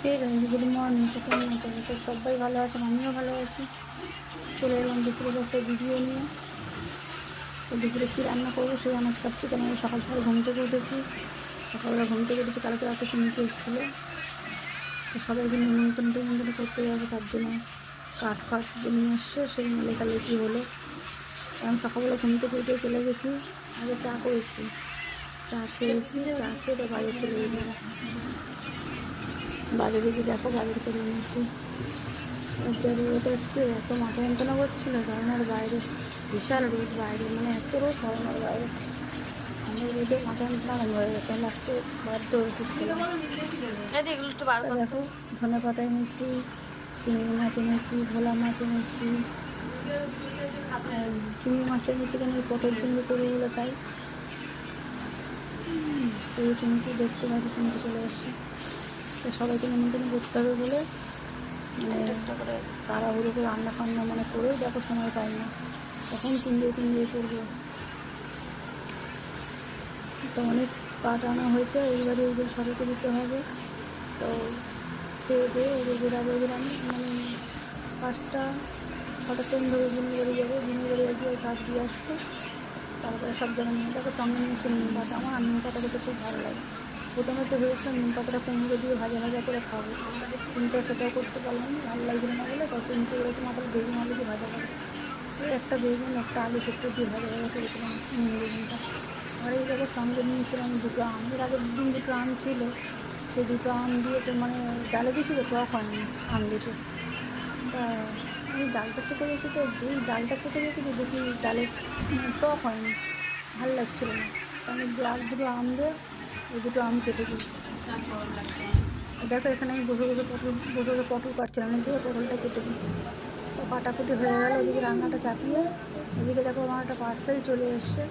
ঠিক আছে good morning তো সবাই ভালো আছেন আমিও ভালো আছি। চলে এলাম দুপুরে একটা ভিডিও নিয়ে। তো দুপুরে কী রান্না করব সেই আনাজ কাটছি কেন আমি সকাল সকাল ঘুম থেকে উঠেছি। সকালবেলা ঘুম থেকে উঠেছি কালকে রাতে চুমকে এসেছিল। তো সবাইকে নিমন্ত্রণ করতে যাবে, তার জন্য কাঠ ফাট যে নিয়ে এসছে সেই লেখালেখি হলো আমি সকালবেলা ঘুম থেকে উঠে চলে গেছি, আগে চা করেছি। চা খেয়েছি, চা খেয়ে তো বাইরে চলে গেছি। বাইরে গিয়ে দেখো বাইরে করে নিয়েছি রোদ আজকে এত মাথা যন্ত্রণা করছিল কারণ আর বাইরে বিশাল রোদ বাইরে মানে এত রোদ কারণ আর বাইরে আমি রোদে মাথা যন্ত্রণা হয়ে গেছে। লাগছে বাধ্য দেখো ধনে পাতা এনেছি চিংড়ি মাছ এনেছি ভোলা মাছ এনেছি। চিংড়ি মাছটা এনেছি কেন? এই পটল চিংড়ি করে বলে তাই। এই চুমকি দেখতে পাচ্ছি চুমকি চলে এসছে। তো সবাইকে নিমন্ত্রণ করতে হবে বলে মানে একটা করে তাড়াহুড়ো করে রান্না ফান্না মানে করেও দেখো সময় পাই না। তখন তিনটে তিনটে করব। তো অনেক কাঠ আনা হয়েছে এইবারে ওদের সবাইকে দিতে হবে। তো খেয়ে দিয়ে ওদের বেরাবো ওদের আমি মানে পাঁচটা হঠাৎ ট্রেন ধরে দিনে বাড়ি যাব দিনে বাড়ি গিয়ে কাঠ দিয়ে আসব। তারপরে সব জায়গায় নিম পাতা সঙ্গে নিয়ে নিম পাতা আমার আর নিম খেতে খুব ভালো লাগে। প্রথমে তো ভেবেছিলাম নিম পাতাটা কুমড়ো দিয়ে ভাজা ভাজা করে খাব। কিন্তু সেটাও করতে পারলাম না, ভালো লাগছিল না বলে তো চিনতে করেছি মাথায় বেগুন আলু দিয়ে ভাজা করে একটা বেগুন, একটা আলু সেদ্ধ দিয়ে ভাজা ভাজা করেছিলাম বেগুনটা। আর এই জায়গায় সঙ্গে নিয়েছিলাম দুটো আম। এর আগের দিন দুটো আম ছিল, সেই দুটো আম দিয়ে তো মানে ডালে দিয়েছিল টক হয়নি আম দিতে। তা আমি ডালটা চেপে রেখে তো যেই ডালটা চেপে রেখেছি দেখি ডালে মানে টক হয়নি, ভালো লাগছিল না। তা আমি গ্লাস দুটো আম দিয়ে ওই দুটো আম কেটে দিই। দেখো এখানে আমি বসে বসে পটল বসে বসে পটল কাটছিলাম দিয়ে পটলটা কেটে দিই। সব কাটাকুটি হয়ে গেল ওদিকে রান্নাটা চাপিয়ে ওদিকে দেখো আমার একটা পার্সেল চলে এসছে।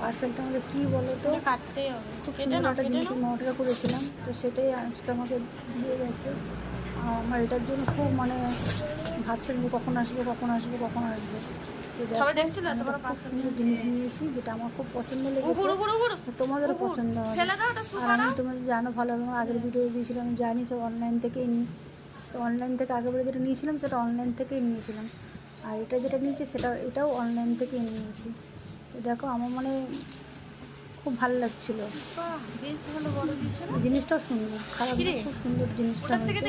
পার্সেলটা আমাদের কী বলো তো? কাটতেই হবে। খুব সুন্দর একটা জিনিস আমি অর্ডার করেছিলাম তো সেটাই আজকে আমাকে দিয়ে গেছে। আমার এটার জন্য খুব মানে ভাবছিলাম কখন আসবে কখন আসবে কখন আসবে। সবাই দেখছিল? জিনিস নিয়েছি যেটা আমার খুব পছন্দ লেগেছে। তোমাদেরও পছন্দ হবে। আর আমি তোমার জানো ভালো আমার আগের ভিডিও দিয়েছিলাম জানি সব অনলাইন থেকেই নিই তো অনলাইন থেকে আগেবারে যেটা নিয়েছিলাম সেটা অনলাইন থেকেই নিয়েছিলাম। আর এটা যেটা নিয়েছি সেটা এটাও অনলাইন থেকেই নিয়েছি। তো দেখো আমার মানে খুব ভালো লাগছিল। জিনিসটাও সুন্দর খারাপ খুব সুন্দর জিনিসটা থেকে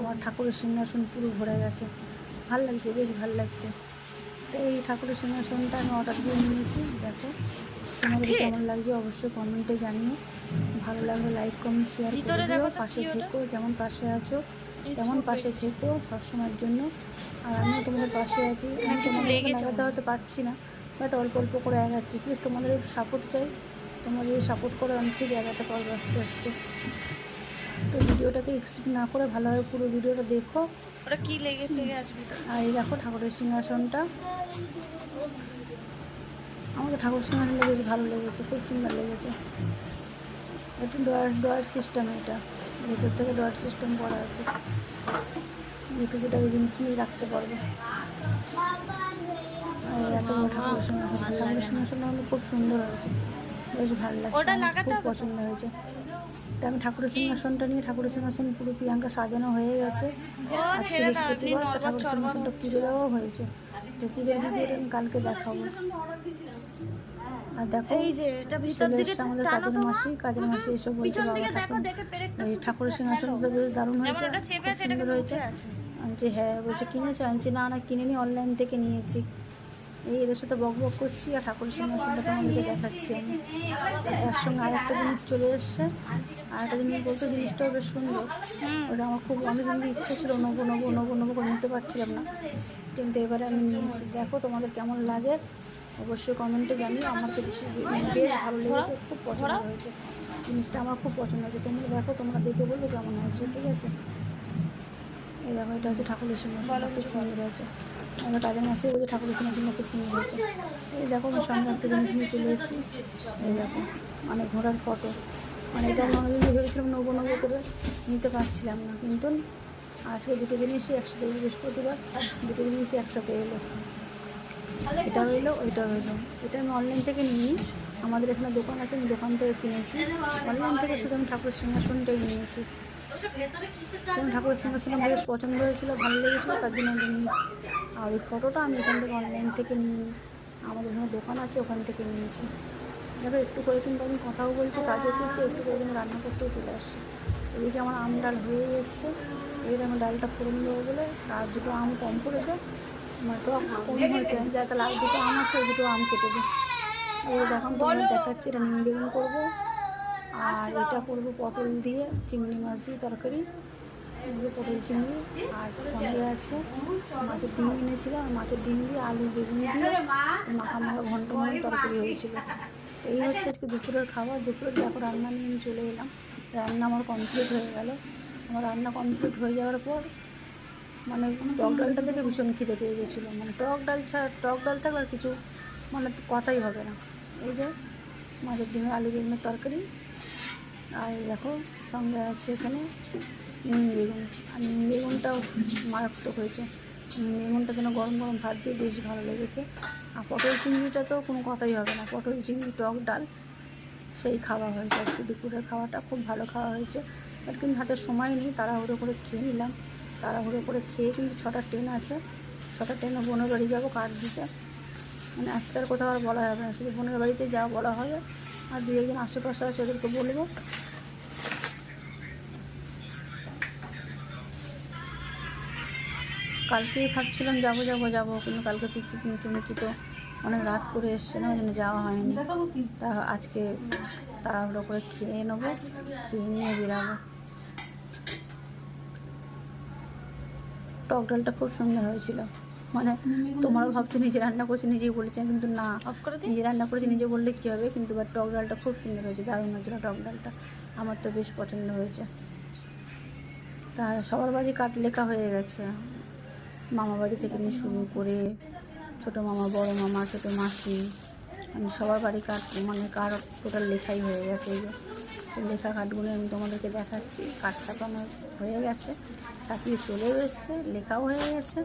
আমার ঠাকুরের সিংহাসন পুরো ভরে গেছে। ভালো লাগছে বেশ ভালো লাগছে। তো এই ঠাকুরের সিংহাসনটা আমি অর্ডার দিয়ে নিয়েছি দেখো। তোমাদের কেমন লাগছে অবশ্যই কমেন্টে জানিও। ভালো লাগলে লাইক কমেন্ট শেয়ার করে দিও। পাশে থেকো যেমন পাশে আছো তেমন পাশে থেকো সবসময়ের জন্য। আর আমিও তোমাদের পাশে আছি। আমি কিছু তোমাদের লাগাতে হয়তো পারছি না বাট অল্প অল্প করে আগাচ্ছি। প্লিজ তোমাদের সাপোর্ট চাই। তোমরা যদি সাপোর্ট করো আমি ঠিক আগাতে পারব আস্তে আস্তে। তো ভিডিওটাকে স্কিপ না করে ভালোভাবে পুরো ভিডিওটা দেখো। ওটা কি লেগে ভিতরে? আর এই দেখো ঠাকুরের সিংহাসনটা। আমাকে ঠাকুর সিংহাসনটা বেশ ভালো লেগেছে খুব সুন্দর লেগেছে। এটা ডয়ার ডয়ার সিস্টেম এটা। ভেতর থেকে ডয়ার সিস্টেম করা আছে। যেটুকুটা ওই জিনিস নিয়ে রাখতে পারবে। আর এত বড় ঠাকুরের সিংহাসন ঠাকুরের সিংহাসনটা হলো খুব সুন্দর হয়েছে। বেশ ভালো লাগছে খুব পছন্দ হয়েছে। তা আমি ঠাকুরের সিংহাসনটা নিয়ে ঠাকুরের সিংহাসন পুরো প্রিয়াঙ্কা সাজানো হয়ে গেছে। আজকে বৃহস্পতিবার ঠাকুরের সিংহাসনটা পুজো দেওয়াও হয়েছে। তো পুজোর ভিডিওটা আমি কালকে দেখাবো। আর দেখো যে আমাদের কাজের মাসি কাজের মাসি এসে বলছে বাবা ঠাকুর দেখে এই ঠাকুরের সিংহাসনটা বেশ দারুণ হয়েছে সুন্দর উঠে হ্যাঁ বলছে কিনেছো আনছি না না কিনে নি অনলাইন থেকে নিয়েছি। এই এদের সাথে বক বক করছি আর ঠাকুরের সিংহাসনটা তোমাদেরকে দেখাচ্ছি। আমি তার সঙ্গে আরেকটা জিনিস চলে এসছে। আর একটা জিনিস বলতে জিনিসটাও বেশ সুন্দর। হুম ওটা আমার খুব অনেক দিন ইচ্ছা ছিল নেব নেব নেব নেব করে নিতে পারছিলাম না। কিন্তু এবারে আমি নিয়েছি। দেখো তোমাদের কেমন লাগে। অবশ্যই কমেন্টে জানিও। আমার তো বেশি বেশ ভালো লেগেছে খুব পছন্দ হয়েছে। জিনিসটা আমার খুব পছন্দ হয়েছে। তোমরা দেখো তোমরা দেখে বলবে কেমন হয়েছে ঠিক আছে? এই দেখো এটা হচ্ছে ঠাকুরের সঙ্গে খুব সুন্দর হয়েছে। আমার কাজের মাসে ওই যে ঠাকুরের সিংহাসনটা খুব সুন্দর হয়েছে। এই দেখো, আমি সঙ্গে একটা জিনিস নিয়ে চলে এসেছি। এই দেখো মানে ঘোড়ার ফটো। মানে এটা আমি অনেকদিন ভেবেছিলাম নেব নেব করে নিতে পারছিলাম না, কিন্তু আজকে দুটো জিনিসই একসাথে বৃহস্পতিবার দুটো জিনিসই একসাথে এলো। এটা হইল, ওইটা হইল। এটা আমি অনলাইন থেকে নিই আমাদের এখানে দোকান আছে, আমি দোকান থেকে কিনেছি। অনলাইন থেকে শুধু আমি ঠাকুরের সিংহাসনটাই নিয়েছি। ঠাকুরের সিংহাসন আমার বেশ পছন্দ হয়েছিল ভালো লেগেছিলো তার জন্য আমি নিয়েছি। আর ওই ফটোটা আমি এখান থেকে অনলাইন থেকে নিয়ে আমাদের এখানে দোকান আছে ওখান থেকে নিয়েছি। দেখো একটু করে কিন্তু আমি কথাও বলছি কাজও করছি একটু করে কিন্তু রান্না করতেও চলে আসছি। এদিকে আমার আম ডাল হয়ে এসছে। এদিকে আমার ডালটা ফোড়ন দেবো বলে আর দুটো আম কম পড়েছে। আমার টক কম হয়েছে যা তাহলে আর দুটো আম আছে ওই দুটো আম কেটে দিই। এবার দেখুন দেখাচ্ছি এটা নিম বেগুন করব। আর এটা করব পটল দিয়ে, চিংড়ি মাছ দিয়ে তরকারি। পটল চিংড়ি আর সঙ্গে আছে। মাছের ডিম এনেছিল, আর মাছের ডিম দিয়ে আলু, বেগুন দিয়ে মাখা মাখা ঘন্ট ঘন্ট তরকারি হয়েছিল। এই হচ্ছে আজকে দুপুরের খাবার। দুপুরের দেখো রান্না নিয়ে আমি চলে এলাম। রান্না আমার কমপ্লিট হয়ে গেল। আমার রান্না কমপ্লিট হয়ে যাওয়ার পর মানে টক ডালটা থেকে ভীষণ খিদে পেয়ে গেছিল। মানে টক ডাল ছাড়া, টক ডাল থাকলে কিছু মানে কথাই হবে না। এই যে মাছের ডিমে আলু বেগুনের তরকারি। আর দেখো, সঙ্গে আছে এখানে নিম বেগুন। আর নিম বেগুনটাও মারাত্মক হয়েছে। বেগুনটা যেন গরম গরম ভাত দিয়ে বেশ ভালো লেগেছে। আর পটল চিংড়িটা তো কোনো কথাই হবে না। পটল, চিংড়ি, টক, ডাল, সেই খাওয়া হয়েছে। আজকে দুপুরের খাওয়াটা খুব ভালো খাওয়া হয়েছে। বাট কিন্তু হাতে সময় নেই, তাড়াহুড়ো করে খেয়ে নিলাম। তাড়াহুড়ো করে খেয়ে কিন্তু ছটা ট্রেন আছে। ছটা ট্রেনে বোনের বাড়ি যাব কাঠ দিতে মানে আজকে আর কোথাও আর বলা যাবে না। শুধু বোনের বাড়িতে যা বলা হবে আর দু একজন আশেপাশে আছে ওদেরকে বলব। কালকেই ভাবছিলাম যাব যাব যাব কিন্তু কালকে পিকু চুমকি তো অনেক রাত করে এসছে না ওই জন্য যাওয়া হয়নি। তা আজকে তাড়াহুড়ো করে খেয়ে নেব খেয়ে নিয়ে বেরাবো। টক ডালটা খুব সুন্দর হয়েছিল। মানে তোমারও ভাবছ নিজে রান্না করছে নিজেই বলেছে কিন্তু না করে নিজে রান্না করেছে নিজে বললে কী হবে কিন্তু এবার টক ডালটা খুব সুন্দর হয়েছে দারুণ হয়েছিল টক ডালটা। আমার তো বেশ পছন্দ হয়েছে। তা সবার বাড়ি কাট লেখা হয়ে গেছে। মামা বাড়ি থেকে নিয়ে শুরু করে ছোটো মামা, বড় মামা, ছোটো মাসি মানে সবার বাড়ি কাট মানে কার টোটাল লেখাই হয়ে গেছে এই যে। লেখা কাঠগুলো আমি তোমাদেরকে দেখাচ্ছি। কাঠ ছাপানো হয়ে গেছে, ছাপিয়ে চলেও এসছে, লেখাও হয়ে গেছে।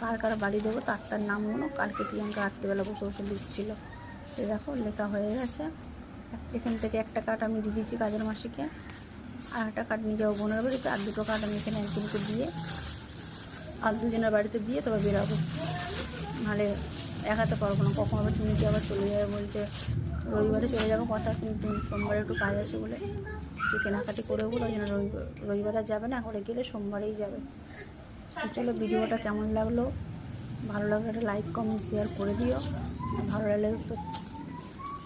কার কার বাড়ি দেবো তার তার নামগুলো কালকে প্রিয়াঙ্কা রাত্রিবেলা বসে বসে লিখছিল। তো দেখো, লেখা হয়ে গেছে। এখান থেকে একটা কাঠ আমি দিয়ে দিচ্ছি কাজের মাসিকে, আর একটা কাঠ নিয়ে যাব বোনের বাড়িতে, আর দুটো কাঠ আমি এখানে একজনকে দিয়ে আর দুজনের বাড়িতে দিয়ে তবে বেরাবো নাহলে একাতে পারব না। কখন আবার চুমিকে আবার চলে যাবে বলছে, রবিবারে চলে যাব কথা, কিন্তু সোমবারে একটু কাজ আছে বলে একটু কেনাকাটি করে বলে ওই জন্য রবিবার যাবে না করে গেলে সোমবারেই যাবে। চলো ভিডিওটা কেমন লাগল? ভালো লাগলে একটা লাইক কমেন্ট শেয়ার করে দিও। ভালো লাগলে সত্যি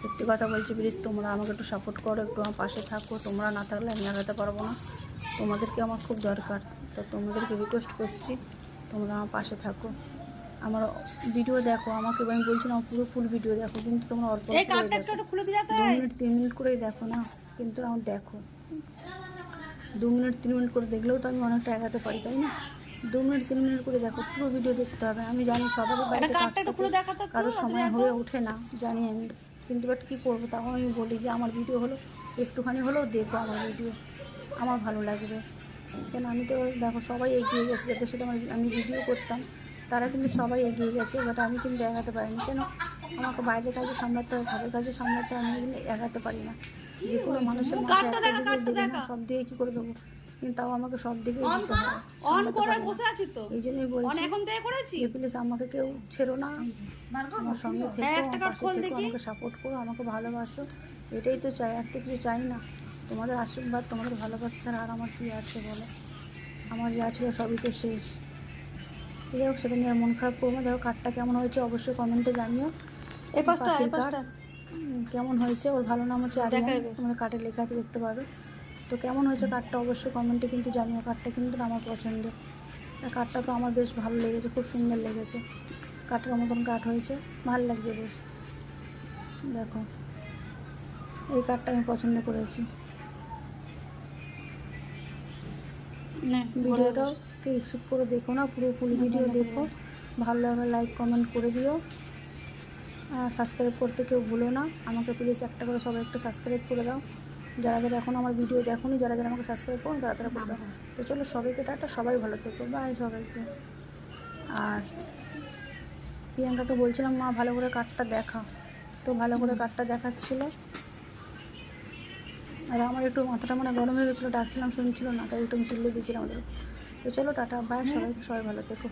সত্যি কথা বলছি প্লিজ তোমরা আমাকে একটু সাপোর্ট করো, একটু আমার পাশে থাকো। তোমরা না থাকলে আমি আগাতে পারব না। তোমাদেরকে আমার খুব দরকার। তো তোমাদেরকে রিকোয়েস্ট করছি। তোমরা আমার পাশে থাকো। আমার ভিডিও দেখো আমাকে আমি বলছিলাম পুরো ফুল ভিডিও দেখো কিন্তু তোমরা অল্প দু মিনিট তিন মিনিট করেই দেখো না কিন্তু আমার দেখো। দু মিনিট তিন মিনিট করে দেখলেও তো আমি অনেকটা এগাতে পারি তাই না? দু মিনিট তিন মিনিট করে দেখো পুরো ভিডিও দেখতে হবে। আমি জানি সবারই বাড়িতে কারোর সময় হয়ে ওঠে না জানি আমি। কিন্তু বাট কী করব তখন আমি বলি যে আমার ভিডিও হলো একটুখানি হলেও দেখো আমার ভিডিও আমার ভালো লাগবে। কেন আমি তো দেখো সবাই এগিয়ে গেছে যাদের সাথে আমার আমি ভিডিও করতাম তারা কিন্তু সবাই এগিয়ে গেছে বাট আমি কিন্তু এগাতে পারিনি। কেন? আমাকে বাইরের কাজে সামলাতে হয় ঘরের কাজে সামলাতে হয় আমি কিন্তু এগাতে পারি না। যে কোনো মানুষের। সব দিকে কী করে দেবো? কিন্তু তাও আমাকে সব দিকে দিতে অন করে বসে আছি তো। এই জন্যই বলছি এখন থেকে করেছি? প্লিজ আমাকে কেউ ছেড়ো না। আমার সঙ্গে থেকো হ্যাঁ, থেকো। আমাকে সাপোর্ট করো আমাকে ভালোবাসো। এটাই তো চাই আর তো কিছু চাই না। তোমাদের আশীর্বাদ তোমাদের ভালোবাসা ছাড়া আর আমার কী আছে বলো? আমার যা ছিল সবই তো শেষ। যাই হোক সেটা নিয়ে মন খারাপ করব দেখো কার্ডটা কেমন হয়েছে অবশ্যই কমেন্টে জানিও। কেমন হয়েছে? ওর ভালো নাম হচ্ছে আরিয়ান। দেখাবে। কার্ডে লেখা আছে দেখতে পারো। তো কেমন হয়েছে কার্ডটা অবশ্যই কমেন্টে কিন্তু জানিও। কার্ডটা কিন্তু আমার পছন্দ। কার্ডটা তো আমার বেশ ভালো লেগেছে খুব সুন্দর লেগেছে। কাঠের মতন কাঠ হয়েছে। ভালো লাগছে বেশ। দেখো এই কাঠটা আমি পছন্দ করেছি। ভিডিওটাও কেউ এক্সেপ্ট করে দেখো না পুরো ফুল ভিডিও দেখো। ভালো লাগলে লাইক কমেন্ট করে দিও। সাবস্ক্রাইব করতে কেউ ভুলো না। আমাকে প্লিজ একটা করে সবাই একটু সাবস্ক্রাইব করে দাও। যারা যারা এখন আমার ভিডিও দেখোনি যারা যারা আমাকে সাবস্ক্রাইব করো তারা তারা করে দাও। তো চলো সবাইকে টাটা সবাই ভালো থেকো। বাই সবাইকে। আর প্রিয়াঙ্কাকে বলছিলাম মা ভালো করে কার্ডটা দেখা। তো ভালো করে কার্ডটা দেখাচ্ছিল। আর আমার একটু মাথাটা মানে গরম হয়ে গেছিল, ডাকছিলাম, শুনছিল না, তাই একটু চিল্লে দিয়েছিলাম ওদের তো চলো টাটা বাই সবাই সবাই ভালো থেকো।